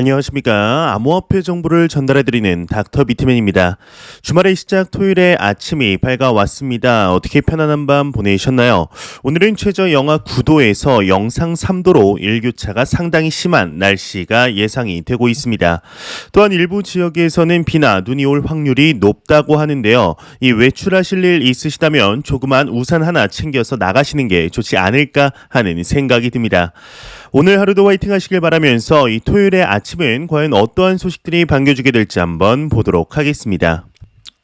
안녕하십니까. 암호화폐 정보를 전달해드리는 닥터 비트맨입니다. 주말의 시작 토요일에 아침이 밝아왔습니다. 어떻게 편안한 밤 보내셨나요? 오늘은 최저 영하 9도에서 영상 3도로 일교차가 상당히 심한 날씨가 예상이 되고 있습니다. 또한 일부 지역에서는 비나 눈이 올 확률이 높다고 하는데요. 이 외출하실 일 있으시다면 조그만 우산 하나 챙겨서 나가시는 게 좋지 않을까 하는 생각이 듭니다. 오늘 하루도 화이팅 하시길 바라면서 이 토요일의 아침은 과연 어떠한 소식들이 반겨주게 될지 한번 보도록 하겠습니다.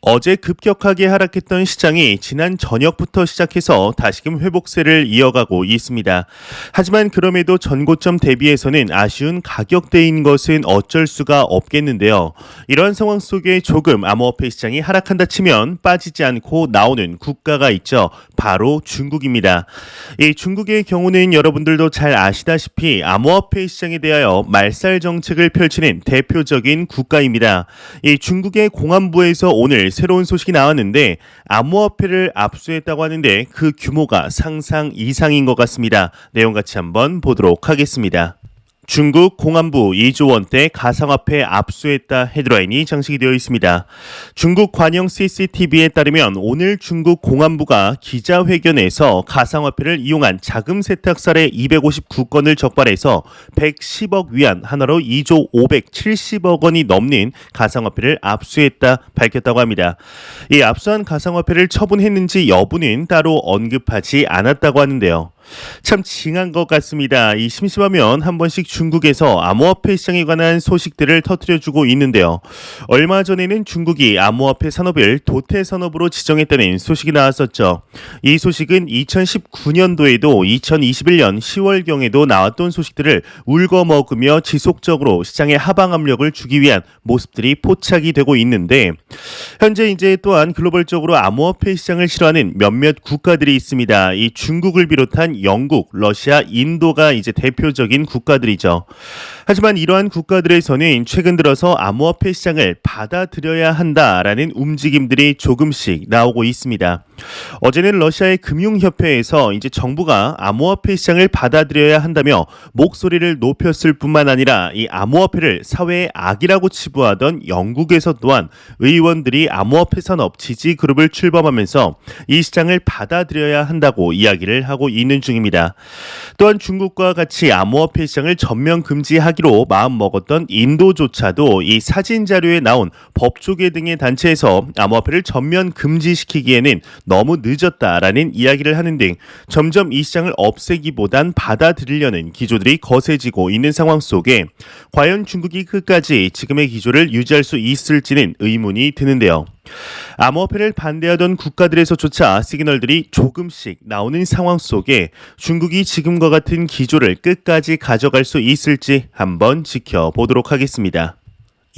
어제 급격하게 하락했던 시장이 지난 저녁부터 시작해서 다시금 회복세를 이어가고 있습니다. 하지만 그럼에도 전고점 대비해서는 아쉬운 가격대인 것은 어쩔 수가 없겠는데요. 이러한 상황 속에 조금 암호화폐 시장이 하락한다 치면 빠지지 않고 나오는 국가가 있죠. 바로 중국입니다. 이 중국의 경우는 여러분들도 잘 아시다시피 암호화폐 시장에 대하여 말살 정책을 펼치는 대표적인 국가입니다. 이 중국의 공안부에서 오늘 새로운 소식이 나왔는데 암호화폐를 압수했다고 하는데 그 규모가 상상 이상인 것 같습니다. 내용 같이 한번 보도록 하겠습니다. 중국 공안부 2조 원대 가상화폐 압수했다 헤드라인이 장식이 되어 있습니다. 중국 관영 CCTV에 따르면 오늘 중국 공안부가 기자회견에서 가상화폐를 이용한 자금 세탁 사례 259건을 적발해서 110억 위안 하나로 2조 570억 원이 넘는 가상화폐를 압수했다 밝혔다고 합니다. 이 압수한 가상화폐를 처분했는지 여부는 따로 언급하지 않았다고 하는데요. 참 징한 것 같습니다. 이 심심하면 한 번씩 중국에서 암호화폐 시장에 관한 소식들을 터뜨려주고 있는데요. 얼마 전에는 중국이 암호화폐 산업을 도태 산업으로 지정했다는 소식이 나왔었죠. 이 소식은 2019년도에도 2021년 10월경에도 나왔던 소식들을 울거먹으며 지속적으로 시장의 하방 압력을 주기 위한 모습들이 포착이 되고 있는데 현재 이제 또한 글로벌적으로 암호화폐 시장을 싫어하는 몇몇 국가들이 있습니다. 이 중국을 비롯한 영국, 러시아, 인도가 이제 대표적인 국가들이죠. 하지만 이러한 국가들에서는 최근 들어서 암호화폐 시장을 받아들여야 한다라는 움직임들이 조금씩 나오고 있습니다. 어제는 러시아의 금융협회에서 이제 정부가 암호화폐 시장을 받아들여야 한다며 목소리를 높였을 뿐만 아니라 이 암호화폐를 사회의 악이라고 치부하던 영국에서 또한 의원들이 암호화폐 산업 지지 그룹을 출범하면서 이 시장을 받아들여야 한다고 이야기를 하고 있는 중입니다. 또한 중국과 같이 암호화폐 시장을 전면 금지하기로 마음먹었던 인도조차도 이 사진 자료에 나온 법조계 등의 단체에서 암호화폐를 전면 금지시키기에는 너무 늦었다라는 이야기를 하는 등 점점 이 시장을 없애기보단 받아들이려는 기조들이 거세지고 있는 상황 속에 과연 중국이 끝까지 지금의 기조를 유지할 수 있을지는 의문이 드는데요. 암호화폐를 반대하던 국가들에서조차 시그널들이 조금씩 나오는 상황 속에 중국이 지금과 같은 기조를 끝까지 가져갈 수 있을지 한번 지켜보도록 하겠습니다.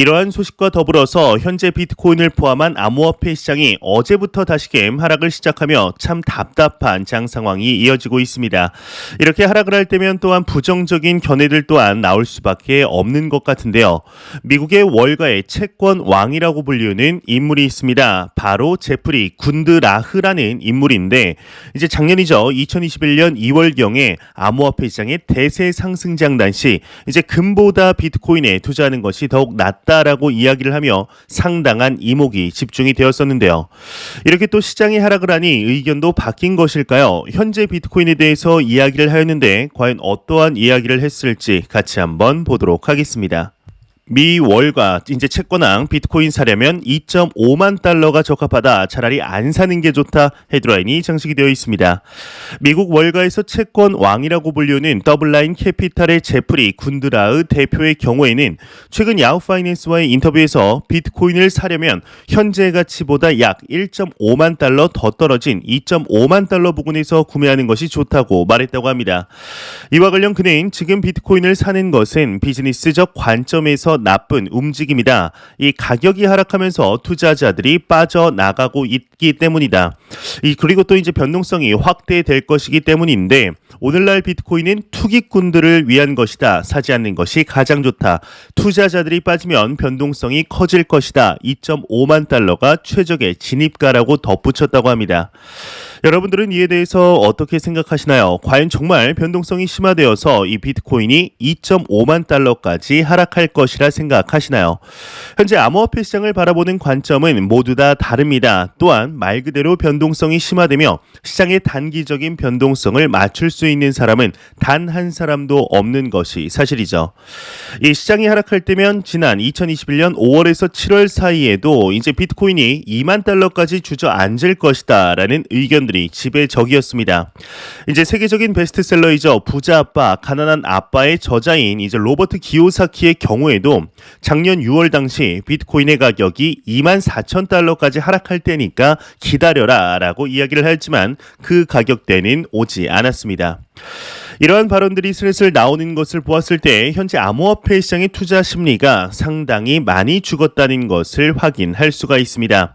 이러한 소식과 더불어서 현재 비트코인을 포함한 암호화폐 시장이 어제부터 다시금 하락을 시작하며 참 답답한 장 상황이 이어지고 있습니다. 이렇게 하락을 할 때면 또한 부정적인 견해들 또한 나올 수밖에 없는 것 같은데요. 미국의 월가의 채권 왕이라고 불리우는 인물이 있습니다. 바로 제프리 군드라흐라는 인물인데 이제 작년이죠. 2021년 2월경에 암호화폐 시장의 대세 상승 장 단 시 이제 금보다 비트코인에 투자하는 것이 더욱 낫다. 있다라고 이야기를 하며 상당한 이목이 집중이 되었었는데요. 이렇게 또 시장이 하락을 하니 의견도 바뀐 것일까요? 현재 비트코인에 대해서 이야기를 하였는데 과연 어떠한 이야기를 했을지 같이 한번 보도록 하겠습니다. 미 월가 이제 채권왕 비트코인 사려면 2.5만 달러가 적합하다. 차라리 안 사는 게 좋다. 헤드라인이 장식이 되어 있습니다. 미국 월가에서 채권 왕이라고 불리는 더블라인 캐피탈의 제프리 군드라의 대표의 경우에는 최근 야후 파이낸스와의 인터뷰에서 비트코인을 사려면 현재 가치보다 약 1.5만 달러 더 떨어진 2.5만 달러 부근에서 구매하는 것이 좋다고 말했다고 합니다. 이와 관련 그는 지금 비트코인을 사는 것은 비즈니스적 관점에서 나쁜 움직임이다. 이 가격이 하락하면서 투자자들이 빠져나가고 있기 때문이다. 이 그리고 또 이제 변동성이 확대될 것이기 때문인데 오늘날 비트코인은 투기꾼들을 위한 것이다. 사지 않는 것이 가장 좋다. 투자자들이 빠지면 변동성이 커질 것이다. 2.5만 달러가 최적의 진입가라고 덧붙였다고 합니다. 여러분들은 이에 대해서 어떻게 생각하시나요? 과연 정말 변동성이 심화되어서 이 비트코인이 2.5만 달러까지 하락할 것이라 생각하시나요? 현재 암호화폐 시장을 바라보는 관점은 모두 다 다릅니다. 또한 말 그대로 변동성이 심화되며 시장의 단기적인 변동성을 맞출 수 있는 사람은 단 한 사람도 없는 것이 사실이죠. 이 시장이 하락할 때면 지난 2021년 5월에서 7월 사이에도 이제 비트코인이 2만 달러까지 주저앉을 것이다 라는 의견 들이 지배적이었습니다. 이제 세계적인 베스트셀러이죠. 부자 아빠, 가난한 아빠의 저자인 이제 로버트 기요사키의 경우에도 작년 6월 당시 비트코인의 가격이 2만 4천 달러까지 하락할 때니까 기다려라 라고 이야기를 했지만 그 가격대는 오지 않았습니다. 이러한 발언들이 슬슬 나오는 것을 보았을 때 현재 암호화폐 시장의 투자 심리가 상당히 많이 죽었다는 것을 확인할 수가 있습니다.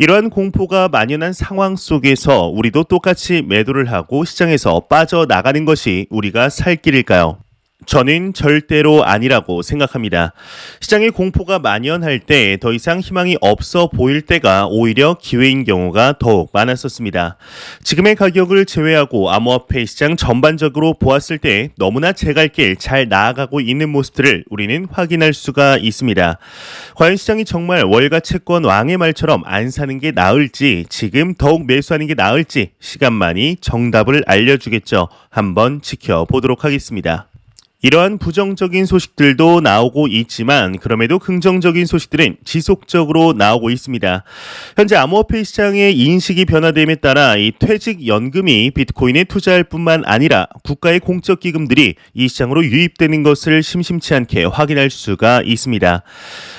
이러한 공포가 만연한 상황 속에서 우리도 똑같이 매도를 하고 시장에서 빠져나가는 것이 우리가 살 길일까요? 저는 절대로 아니라고 생각합니다. 시장의 공포가 만연할 때 더 이상 희망이 없어 보일 때가 오히려 기회인 경우가 더욱 많았었습니다. 지금의 가격을 제외하고 암호화폐 시장 전반적으로 보았을 때 너무나 제갈 길 잘 나아가고 있는 모습들을 우리는 확인할 수가 있습니다. 과연 시장이 정말 월가 채권 왕의 말처럼 안 사는 게 나을지 지금 더욱 매수하는 게 나을지 시간만이 정답을 알려주겠죠. 한번 지켜보도록 하겠습니다. 이러한 부정적인 소식들도 나오고 있지만 그럼에도 긍정적인 소식들은 지속적으로 나오고 있습니다. 현재 암호화폐 시장의 인식이 변화됨에 따라 이 퇴직 연금이 비트코인에 투자할 뿐만 아니라 국가의 공적 기금들이 이 시장으로 유입되는 것을 심심치 않게 확인할 수가 있습니다.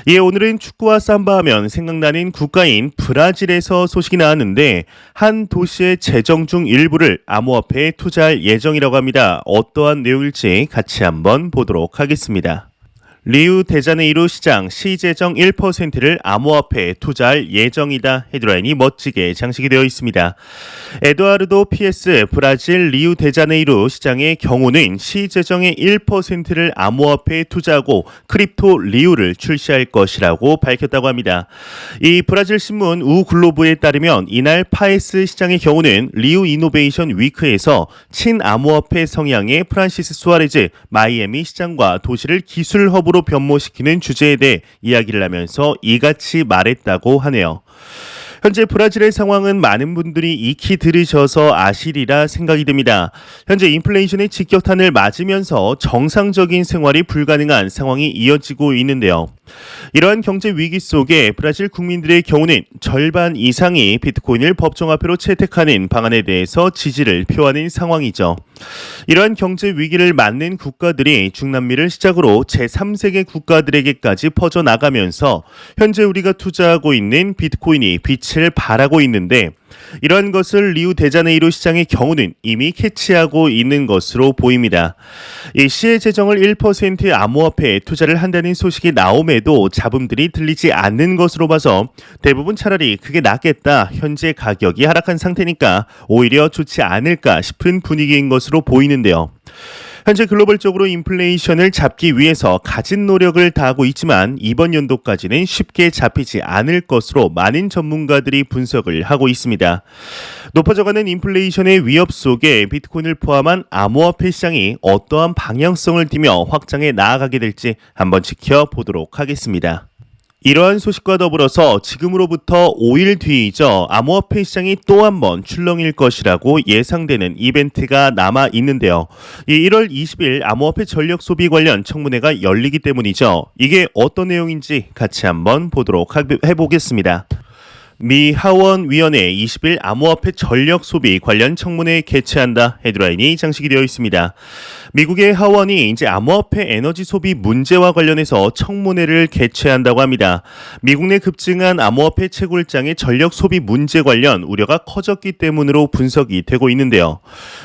이에 오늘은 축구와 삼바 하면 생각나는 국가인 브라질에서 소식이 나왔는데 한 도시의 재정 중 일부를 암호화폐에 투자할 예정이라고 합니다. 어떠한 내용일지 같이 한번 한번 보도록 하겠습니다. 리우 데자네이루 시장 시재정 1%를 암호화폐에 투자할 예정이다 헤드라인이 멋지게 장식이 되어 있습니다. 에드와르도 PS 브라질 리우 데자네이루 시장의 경우는 시재정의 1%를 암호화폐에 투자하고 크립토 리우를 출시할 것이라고 밝혔다고 합니다. 이 브라질 신문 우 글로브에 따르면 이날 파에스 시장의 경우는 리우 이노베이션 위크에서 친암호화폐 성향의 프란시스 수아레즈 마이애미 시장과 도시를 기술 허브로 으로 변모시키는 주제에 대해 이야기를 하면서 이같이 말했다고 하네요. 현재 브라질의 상황은 많은 분들이 익히 들으셔서 아시리라 생각이 듭니다. 현재 인플레이션의 직격탄을 맞으면서 정상적인 생활이 불가능한 상황이 이어지고 있는데요. 이러한 경제 위기 속에 브라질 국민들의 경우는 절반 이상이 비트코인을 법정화폐로 채택하는 방안에 대해서 지지를 표하는 상황이죠. 이러한 경제 위기를 맞는 국가들이 중남미를 시작으로 제3세계 국가들에게까지 퍼져나가면서 현재 우리가 투자하고 있는 비트코인이 빛을 발하고 있는데 이러한 것을 리우 데자네이루 시장의 경우는 이미 캐치하고 있는 것으로 보입니다. 이 시의 재정을 1% 암호화폐에 투자를 한다는 소식이 나옴에도 잡음들이 들리지 않는 것으로 봐서 대부분 차라리 그게 낫겠다. 현재 가격이 하락한 상태니까 오히려 좋지 않을까 싶은 분위기인 것으로 보이는데요. 현재 글로벌적으로 인플레이션을 잡기 위해서 가진 노력을 다하고 있지만 이번 연도까지는 쉽게 잡히지 않을 것으로 많은 전문가들이 분석을 하고 있습니다. 높아져가는 인플레이션의 위협 속에 비트코인을 포함한 암호화폐 시장이 어떠한 방향성을 띠며 확장해 나아가게 될지 한번 지켜보도록 하겠습니다. 이러한 소식과 더불어서 지금으로부터 5일 뒤이죠. 암호화폐 시장이 또 한 번 출렁일 것이라고 예상되는 이벤트가 남아 있는데요. 이 1월 20일 암호화폐 전력 소비 관련 청문회가 열리기 때문이죠. 이게 어떤 내용인지 같이 한번 보도록 해보겠습니다. 미 하원위원회 20일 암호화폐 전력 소비 관련 청문회 개최한다 헤드라인이 장식이 되어 있습니다. 미국의 하원이 이제 암호화폐 에너지 소비 문제와 관련해서 청문회를 개최한다고 합니다. 미국 내 급증한 암호화폐 채굴장의 전력 소비 문제 관련 우려가 커졌기 때문으로 분석이 되고 있는데요.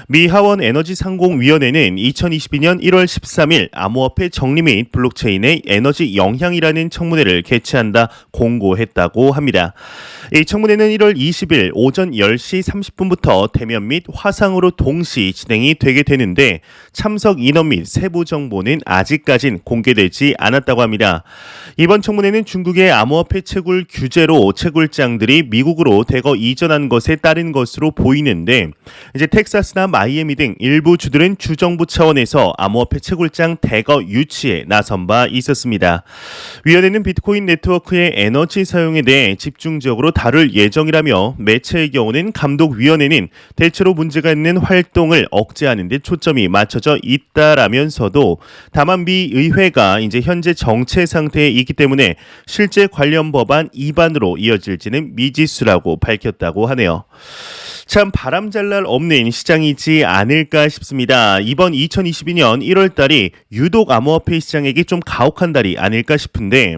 미 하원 에너지 상공위원회는 2022년 1월 13일 암호화폐 정리 및 블록체인의 에너지 영향이라는 청문회를 개최한다 공고했다고 합니다. 이 청문회는 1월 20일 오전 10시 30분부터 대면 및 화상으로 동시 진행이 되게 되는데 참석 인원 및 세부 정보는 아직까진 공개되지 않았다고 합니다. 이번 청문회는 중국의 암호화폐 채굴 규제로 채굴장들이 미국으로 대거 이전한 것에 따른 것으로 보이는데 이제 텍사스나 마이애미 등 일부 주들은 주정부 차원에서 암호화폐 채굴장 대거 유치에 나선 바 있었습니다. 위원회는 비트코인 네트워크의 에너지 사용에 대해 집중적으로 다룰 예정이라며 매체의 경우는 감독위원회는 대체로 문제가 있는 활동을 억제하는 데 초점이 맞춰 져 있다라면서도 다만 미 의회가 이제 현재 정체 상태에 있기 때문에 실제 관련 법안 위반으로 이어질지는 미지수라고 밝혔다고 하네요. 참 바람잘 날 없는 시장이지 않을까 싶습니다. 이번 2022년 1월 달이 유독 암호화폐 시장에게 좀 가혹한 달이 아닐까 싶은데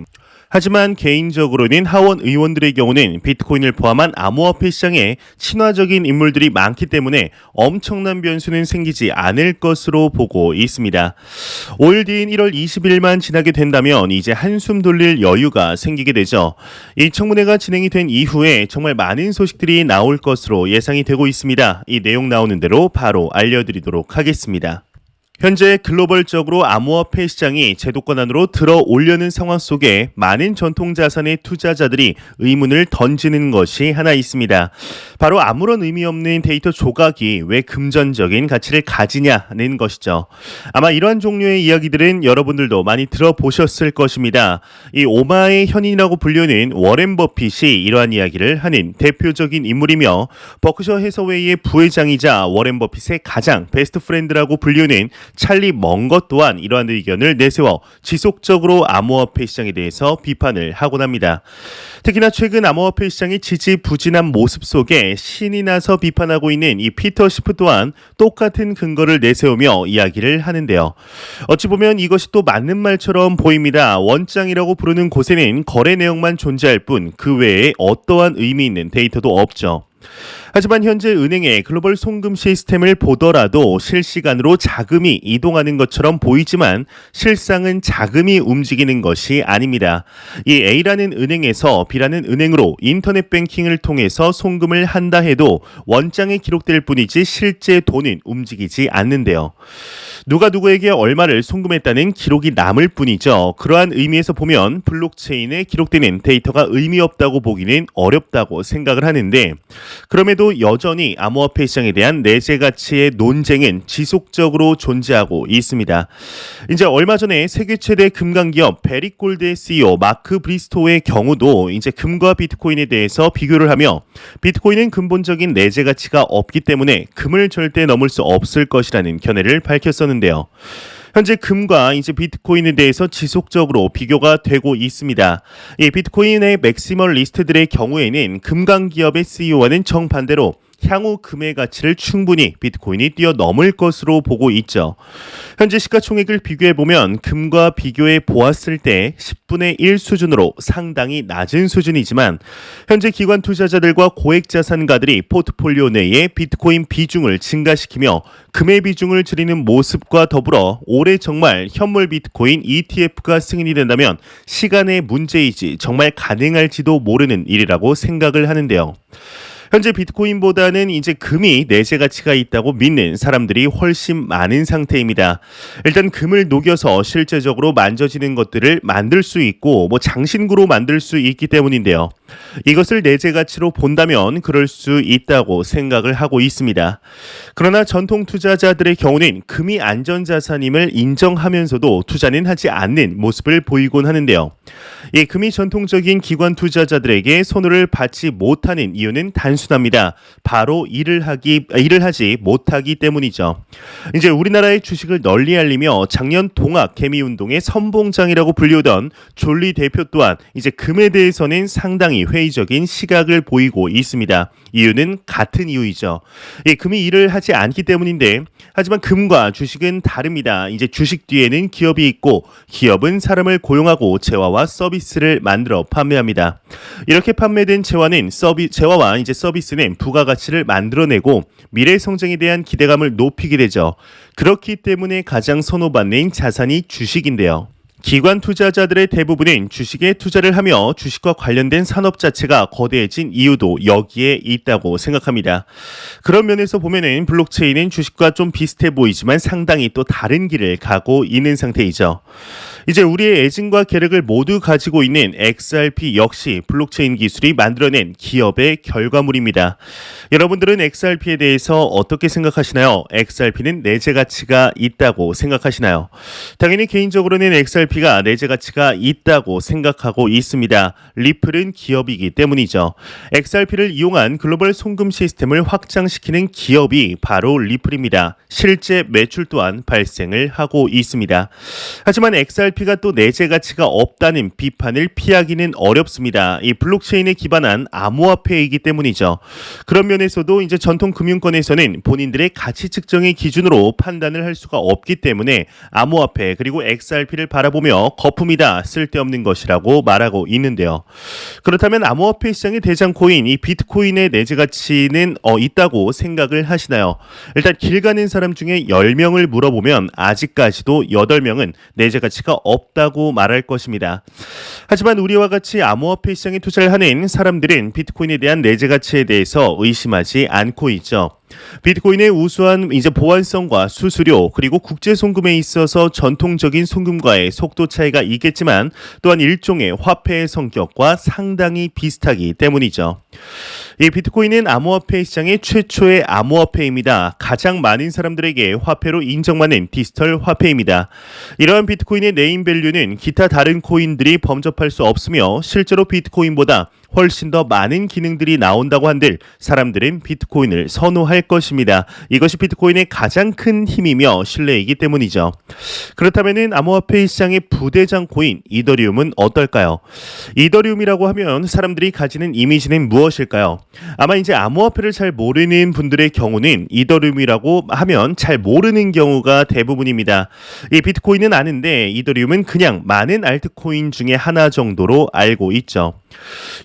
하지만 개인적으로는 하원 의원들의 경우는 비트코인을 포함한 암호화폐 시장에 친화적인 인물들이 많기 때문에 엄청난 변수는 생기지 않을 것으로 보고 있습니다. 5일 뒤인 1월 20일만 지나게 된다면 이제 한숨 돌릴 여유가 생기게 되죠. 이 청문회가 진행이 된 이후에 정말 많은 소식들이 나올 것으로 예상이 되고 있습니다. 이 내용 나오는 대로 바로 알려드리도록 하겠습니다. 현재 글로벌적으로 암호화폐 시장이 제도권 안으로 들어오려는 상황 속에 많은 전통 자산의 투자자들이 의문을 던지는 것이 하나 있습니다. 바로 아무런 의미 없는 데이터 조각이 왜 금전적인 가치를 가지냐는 것이죠. 아마 이러한 종류의 이야기들은 여러분들도 많이 들어보셨을 것입니다. 이 오마의 현인이라고 불리는 워렌 버핏이 이러한 이야기를 하는 대표적인 인물이며 버크셔 해서웨이의 부회장이자 워렌 버핏의 가장 베스트 프렌드라고 불리는 찰리 먼것 또한 이러한 의견을 내세워 지속적으로 암호화폐 시장에 대해서 비판을 하곤 합니다. 특히나 최근 암호화폐 시장이 지지부진한 모습 속에 신이 나서 비판하고 있는 이 피터 시프 또한 똑같은 근거를 내세우며 이야기를 하는데요. 어찌 보면 이것이 또 맞는 말처럼 보입니다. 원장이라고 부르는 곳에는 거래 내용만 존재할 뿐 그 외에 어떠한 의미 있는 데이터도 없죠. 하지만 현재 은행의 글로벌 송금 시스템을 보더라도 실시간으로 자금이 이동하는 것처럼 보이지만 실상은 자금이 움직이는 것이 아닙니다. 이 A라는 은행에서 B라는 은행으로 인터넷 뱅킹을 통해서 송금을 한다 해도 원장에 기록될 뿐이지 실제 돈은 움직이지 않는데요. 누가 누구에게 얼마를 송금했다는 기록이 남을 뿐이죠. 그러한 의미에서 보면 블록체인에 기록되는 데이터가 의미 없다고 보기는 어렵다고 생각을 하는데 그럼에도 여전히 암호화폐 시장에 대한 내재 가치의 논쟁은 지속적으로 존재하고 있습니다. 이제 얼마 전에 세계 최대 금강 기업 베리골드의 CEO 마크 브리스토의 경우도 이제 금과 비트코인에 대해서 비교를 하며 비트코인은 근본적인 내재 가치가 없기 때문에 금을 절대 넘을 수 없을 것이라는 견해를 밝혔었는데요. 현재 금과 이제 비트코인에 대해서 지속적으로 비교가 되고 있습니다. 이 비트코인의 맥시멀 리스트들의 경우에는 금강 기업의 CEO와는 정반대로 향후 금의 가치를 충분히 비트코인이 뛰어넘을 것으로 보고 있죠. 현재 시가총액을 비교해 보면 금과 비교해 보았을 때 10분의 1 수준으로 상당히 낮은 수준이지만 현재 기관 투자자들과 고액 자산가들이 포트폴리오 내에 비트코인 비중을 증가시키며 금의 비중을 줄이는 모습과 더불어 올해 정말 현물 비트코인 ETF가 승인이 된다면 시간의 문제이지 정말 가능할지도 모르는 일이라고 생각을 하는데요. 현재 비트코인보다는 이제 금이 내재 가치가 있다고 믿는 사람들이 훨씬 많은 상태입니다. 일단 금을 녹여서 실제적으로 만져지는 것들을 만들 수 있고 뭐 장신구로 만들 수 있기 때문인데요. 이것을 내재 가치로 본다면 그럴 수 있다고 생각을 하고 있습니다. 그러나 전통 투자자들의 경우는 금이 안전 자산임을 인정하면서도 투자는 하지 않는 모습을 보이곤 하는데요. 이 금이 전통적인 기관 투자자들에게 손을 받지 못하는 이유는 단순합니다. 바로 일을 하기 일을 하지 못하기 때문이죠. 이제 우리나라의 주식을 널리 알리며 작년 동학 개미 운동의 선봉장이라고 불리우던 졸리 대표 또한 이제 금에 대해서는 상당히 회의적인 시각을 보이고 있습니다. 이유는 같은 이유이죠. 이 금이 일을 하지 않기 때문인데 하지만 금과 주식은 다릅니다. 이제 주식 뒤에는 기업이 있고 기업은 사람을 고용하고 재화와 서비스를 만들어 판매합니다. 이렇게 판매된 재화는 서비 재화와 이제 서비스는 부가가치를 만들어내고 미래 성장에 대한 기대감을 높이게 되죠. 그렇기 때문에 가장 선호받는 자산이 주식인데요. 기관 투자자들의 대부분은 주식에 투자를 하며 주식과 관련된 산업 자체가 거대해진 이유도 여기에 있다고 생각합니다. 그런 면에서 보면은 블록체인은 주식과 좀 비슷해 보이지만 상당히 또 다른 길을 가고 있는 상태이죠. 이제 우리의 애증과 계력을 모두 가지고 있는 XRP 역시 블록체인 기술이 만들어낸 기업의 결과물입니다. 여러분들은 XRP에 대해서 어떻게 생각하시나요? XRP는 내재 가치가 있다고 생각하시나요? 당연히 개인적으로는 XRP 가 내재 가치가 있다고 생각하고 있습니다. 리플은 기업이기 때문이죠. XRP를 이용한 글로벌 송금 시스템을 확장시키는 기업이 바로 리플입니다. 실제 매출 또한 발생을 하고 있습니다. 하지만 XRP가 또 내재 가치가 없다는 비판을 피하기는 어렵습니다. 이 블록체인에 기반한 암호화폐이기 때문이죠. 그런 면에서도 이제 전통 금융권에서는 본인들의 가치 측정의 기준으로 판단을 할 수가 없기 때문에 암호화폐 그리고 XRP를 바라보 며 거품이다 쓸데없는 것이라고 말하고 있는데요. 그렇다면 암호화폐 시장의 대장 코인 이 비트코인의 내재 가치는 어, 있다고 생각을 하시나요? 일단 길 가는 사람 중에 10명을 물어보면 아직까지도 8명은 내재 가치가 없다고 말할 것입니다. 하지만 우리와 같이 암호화폐 시장에 투자를 하는 사람들은 비트코인에 대한 내재 가치에 대해서 의심하지 않고 있죠. 비트코인의 우수한 이제 보안성과 수수료 그리고 국제 송금에 있어서 전통적인 송금과의 속도 차이가 있겠지만 또한 일종의 화폐의 성격과 상당히 비슷하기 때문이죠. 이 비트코인은 암호화폐 시장의 최초의 암호화폐입니다. 가장 많은 사람들에게 화폐로 인정받는 디지털 화폐입니다. 이러한 비트코인의 네임 밸류는 기타 다른 코인들이 범접할 수 없으며 실제로 비트코인보다 훨씬 더 많은 기능들이 나온다고 한들 사람들은 비트코인을 선호할 것입니다. 이것이 비트코인의 가장 큰 힘이며 신뢰이기 때문이죠. 그렇다면 암호화폐 시장의 부대장 코인 이더리움은 어떨까요? 이더리움이라고 하면 사람들이 가지는 이미지는 무엇일까요? 아마 이제 암호화폐를 잘 모르는 분들의 경우는 이더리움이라고 하면 잘 모르는 경우가 대부분입니다. 이 비트코인은 아는데 이더리움은 그냥 많은 알트코인 중에 하나 정도로 알고 있죠.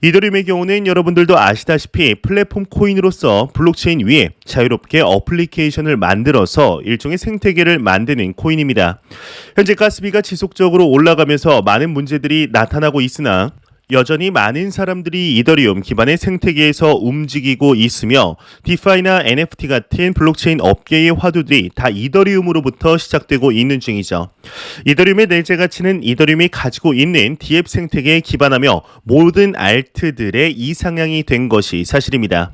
이더 리움의 경우는 여러분들도 아시다시피 플랫폼 코인으로서 블록체인 위에 자유롭게 어플리케이션을 만들어서 일종의 생태계를 만드는 코인입니다. 현재 가스비가 지속적으로 올라가면서 많은 문제들이 나타나고 있으나 여전히 많은 사람들이 이더리움 기반의 생태계에서 움직이고 있으며 디파이나 NFT 같은 블록체인 업계의 화두들이 다 이더리움으로부터 시작되고 있는 중이죠. 이더리움의 내재 가치는 이더리움이 가지고 있는 디앱 생태계에 기반하며 모든 알트들의 이상향이 된 것이 사실입니다.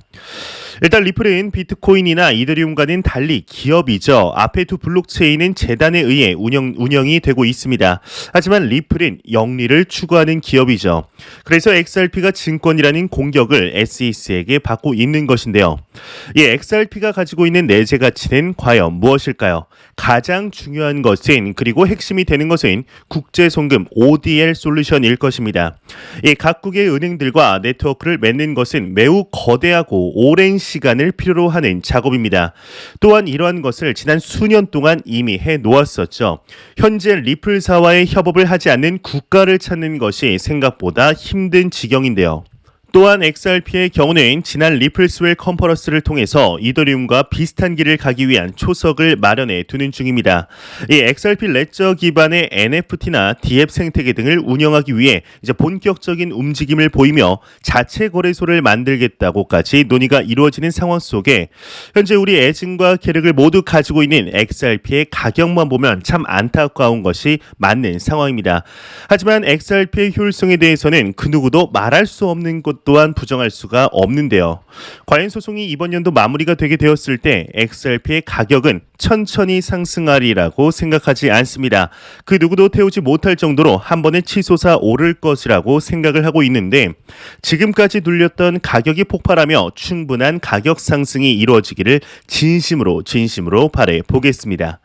일단 리플은 비트코인이나 이더리움과는 달리 기업이죠. 앞에 두 블록체인은 재단에 의해 운영, 운영이 되고 있습니다. 하지만 리플은 영리를 추구하는 기업이죠. 그래서 XRP가 증권이라는 공격을 SEC에게 받고 있는 것인데요. 이 XRP가 가지고 있는 내재 가치는 과연 무엇일까요? 가장 중요한 것은 그리고 핵심이 되는 것은 국제 송금 ODL 솔루션일 것입니다. 이 각국의 은행들과 네트워크를 맺는 것은 매우 거대하고 오랜 시간을 필요로 하는 작업입니다. 또한 이러한 것을 지난 수년 동안 이미 해 놓았었죠. 현재 리플사와의 협업을 하지 않는 국가를 찾는 것이 생각보다 힘든 지경인데요. 또한 XRP의 경우는 지난 리플스웰 컨퍼런스를 통해서 이더리움과 비슷한 길을 가기 위한 초석을 마련해 두는 중입니다. 이 XRP 레저 기반의 NFT나 DF 생태계 등을 운영하기 위해 이제 본격적인 움직임을 보이며 자체 거래소를 만들겠다고까지 논의가 이루어지는 상황 속에 현재 우리 애증과 계력을 모두 가지고 있는 XRP의 가격만 보면 참 안타까운 것이 맞는 상황입니다. 하지만 XRP의 효율성에 대해서는 그 누구도 말할 수 없는 것 또한 부정할 수가 없는데요. 과연 소송이 이번 연도 마무리가 되게 되었을 때 XRP의 가격은 천천히 상승하리라고 생각하지 않습니다. 그 누구도 태우지 못할 정도로 한 번에 치솟아 오를 것이라고 생각을 하고 있는데 지금까지 눌렸던 가격이 폭발하며 충분한 가격 상승이 이루어지기를 진심으로 진심으로 바래 보겠습니다.